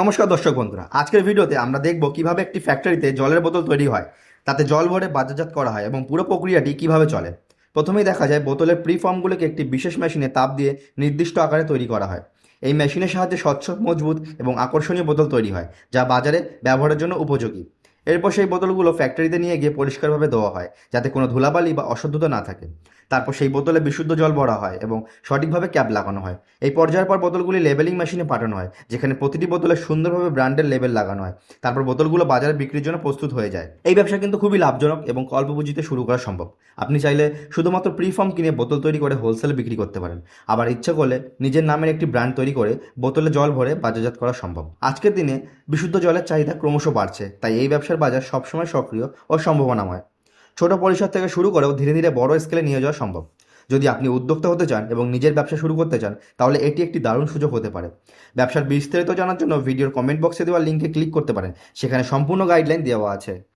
নমস্কার দর্শক বন্ধুরা, আজকের ভিডিওতে আমরা দেখব কীভাবে একটি ফ্যাক্টরিতে জলের বোতল তৈরি হয়, তাতে জল ভরে বাজারজাত করা হয় এবং পুরো প্রক্রিয়াটি কীভাবে চলে। প্রথমেই দেখা যায় বোতলের প্রি ফর্মগুলোকে একটি বিশেষ মেশিনে তাপ দিয়ে নির্দিষ্ট আকারে তৈরি করা হয়। এই মেশিনের সাহায্যে স্বচ্ছ, মজবুত এবং আকর্ষণীয় বোতল তৈরি হয়, যা বাজারে ব্যবহারের জন্য উপযোগী। এরপর সেই বোতলগুলো ফ্যাক্টরিতে নিয়ে গিয়ে পরিষ্কারভাবে ধোয়া হয়, যাতে কোনো ধুলাবালি বা অশুদ্ধতা না থাকে। তারপর সেই বোতলে বিশুদ্ধ জল ভরা হয় এবং সঠিকভাবে ক্যাপ লাগানো হয়। এই পর্যায়ের পর বোতলগুলি লেবেলিং মেশিনে পাঠানো হয়, যেখানে প্রতিটি বোতলে সুন্দরভাবে ব্র্যান্ডের লেবেল লাগানো হয়। তারপর বোতলগুলো বাজারে বিক্রির জন্য প্রস্তুত হয়ে যায়। এই ব্যবসা কিন্তু খুবই লাভজনক এবং অল্প পুঁজিতে শুরু করা সম্ভব। আপনি চাইলে শুধুমাত্র প্রি ফর্ম কিনে বোতল তৈরি করে হোলসেলে বিক্রি করতে পারেন। আবার ইচ্ছে করলে নিজের নামের একটি ব্র্যান্ড তৈরি করে বোতলে জল ভরে বাজারজাত করা সম্ভব। আজকের দিনে বিশুদ্ধ জলের চাহিদা ক্রমশ বাড়ছে, তাই এই ব্যবসার বাজার সবসময় সক্রিয় ও সম্ভাবনাময়। ছোট পরিসর থেকে শুরু করেও ধীরে ধীরে বড় স্কেলে নিয়ে যাওয়া সম্ভব। যদি আপনি উদ্যোক্তা হতে চান এবং নিজের ব্যবসা শুরু করতে চান, তাহলে এটি একটি দারুণ সুযোগ হতে পারে। ব্যবসার বিস্তারিত জানার জন্য ভিডিওর কমেন্ট বক্সে দেওয়া লিঙ্কে ক্লিক করতে পারেন। সেখানে সম্পূর্ণ গাইডলাইন দেওয়া আছে।